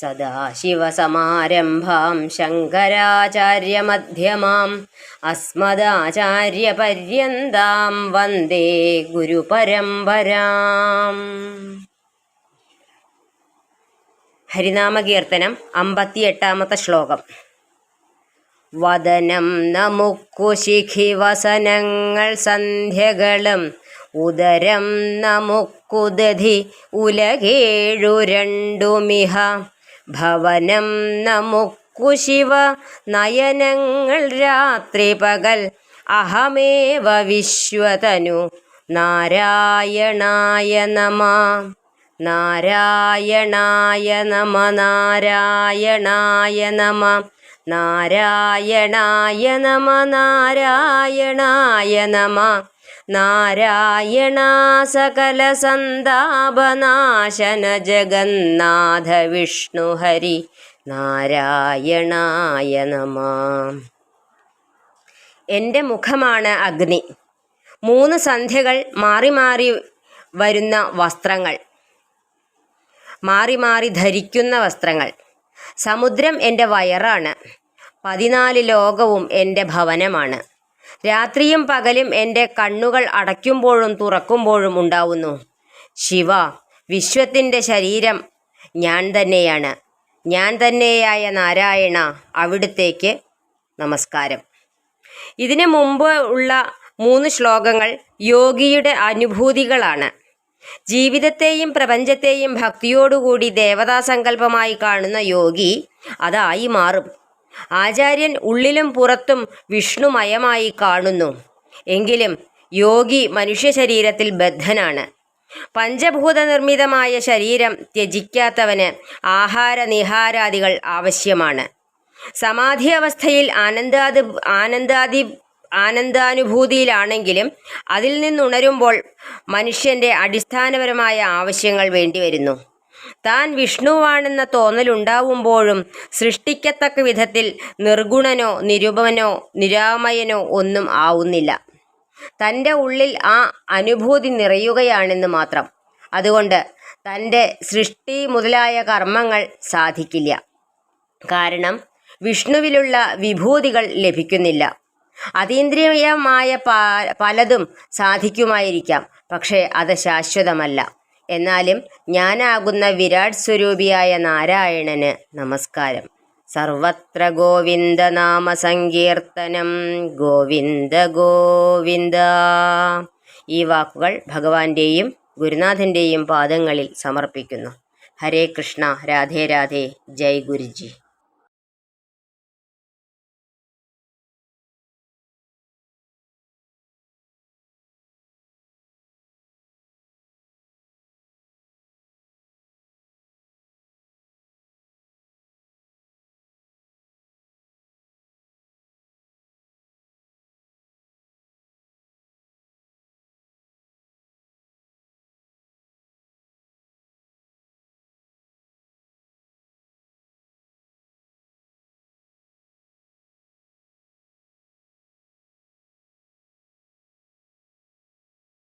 സദാശിവസമാരംഭാം ശങ്കരാചാര്യമധ്യമാം അസ്മദാചാര്യപര്യന്താം വന്ദേ ഗുരുപരമ്പരാം. ഹരിനാമകീർത്തനം അമ്പത്തിയെട്ടാമത്തെ ശ്ലോകം. വദനം നമുക്കുശിഖിവസനങ്ങൾ സന്ധ്യകളും ഉദരം നമുക്കുദധി ഉലകേഴു രണ്ടുമിഹ. ഭവനം നമുക്കു ശിവ. നയനങ്ങൾ രാത്രി പകൽ അഹമേവ വിശ്വതനു. നാരായണായ നമ. നാരായണായ നമ നാരായണായ നമ. നാരായണായ നമ നാരായണായ നമ. നാരായണ സകല സന്താപനാശന ജഗന്നാഥ വിഷ്ണു ഹരി നാരായണായ നമ എന്റെ മുഖമാണ് അഗ്നി. മൂന്ന് സന്ധ്യകൾ മാറി മാറി വരുന്ന വസ്ത്രങ്ങൾ. മാറി മാറി ധരിക്കുന്ന വസ്ത്രങ്ങൾ. സമുദ്രം എന്റെ വയറാണ്. പതിനാല് ലോകവും എന്റെ ഭവനമാണ്. രാത്രിയും പകലും എന്റെ കണ്ണുകൾ അടയ്ക്കുമ്പോഴും തുറക്കുമ്പോഴും ഉണ്ടാവുന്നു. ശിവ വിശ്വത്തിന്റെ ശരീരം ഞാൻ തന്നെയാണ്. ഞാൻ തന്നെയായ നാരായണ അവിടുത്തേക്ക് നമസ്കാരം. ഇതിനു മുമ്പ് ഉള്ള മൂന്ന് ശ്ലോകങ്ങൾ യോഗിയുടെ അനുഭൂതികളാണ്. ജീവിതത്തെയും പ്രപഞ്ചത്തെയും ഭക്തിയോടുകൂടി ദേവതാസങ്കല്പമായി കാണുന്ന യോഗി അതായി മാറും. ആചാര്യൻ ഉള്ളിലും പുറത്തും വിഷ്ണുമയമായി കാണുന്നു. എങ്കിലും യോഗി മനുഷ്യ ശരീരത്തിൽ ബദ്ധനാണ്. പഞ്ചഭൂത നിർമ്മിതമായ ശരീരം ത്യജിക്കാത്തവന് ആഹാര നിഹാരാദികൾ ആവശ്യമാണ്. സമാധി അവസ്ഥയിൽ ആനന്ദാദി ആനന്ദാദി ആനന്ദാനുഭൂതിയിലാണെങ്കിലും അതിൽ നിന്നുണരുമ്പോൾ മനുഷ്യന്റെ അടിസ്ഥാനപരമായ ആവശ്യങ്ങൾ വേണ്ടിവരുന്നു. താൻ വിഷ്ണുവാണെന്ന തോന്നലുണ്ടാവുമ്പോഴും സൃഷ്ടിക്കത്തക്ക വിധത്തിൽ നിർഗുണനോ നിരുപമനോ നിരാമയനോ ഒന്നും ആവുന്നില്ല. തന്റെ ഉള്ളിൽ ആ അനുഭൂതി നിറയുകയാണെന്ന് മാത്രം. അതുകൊണ്ട് തന്റെ സൃഷ്ടി മുതലായ കർമ്മങ്ങൾ സാധിക്കില്ല. കാരണം വിഷ്ണുവിലുള്ള വിഭൂതികൾ ലഭിക്കുന്നില്ല. അതീന്ദ്രിയമായ പലതും സാധിക്കുമായിരിക്കാം. പക്ഷേ അത് ശാശ്വതമല്ല. എന്നാലും ഞാനാകുന്ന വിരാട് സ്വരൂപിയായ നാരായണന് നമസ്കാരം. സർവത്ര ഗോവിന്ദ നാമ സങ്കീർത്തനം ഗോവിന്ദ ഗോവിന്ദ. ഈ വാക്കുകൾ ഭഗവാന്റെയും ഗുരുനാഥന്റെയും പാദങ്ങളിൽ സമർപ്പിക്കുന്നു. ഹരേ കൃഷ്ണ രാധേ രാധേ ജയ് ഗുരുജി.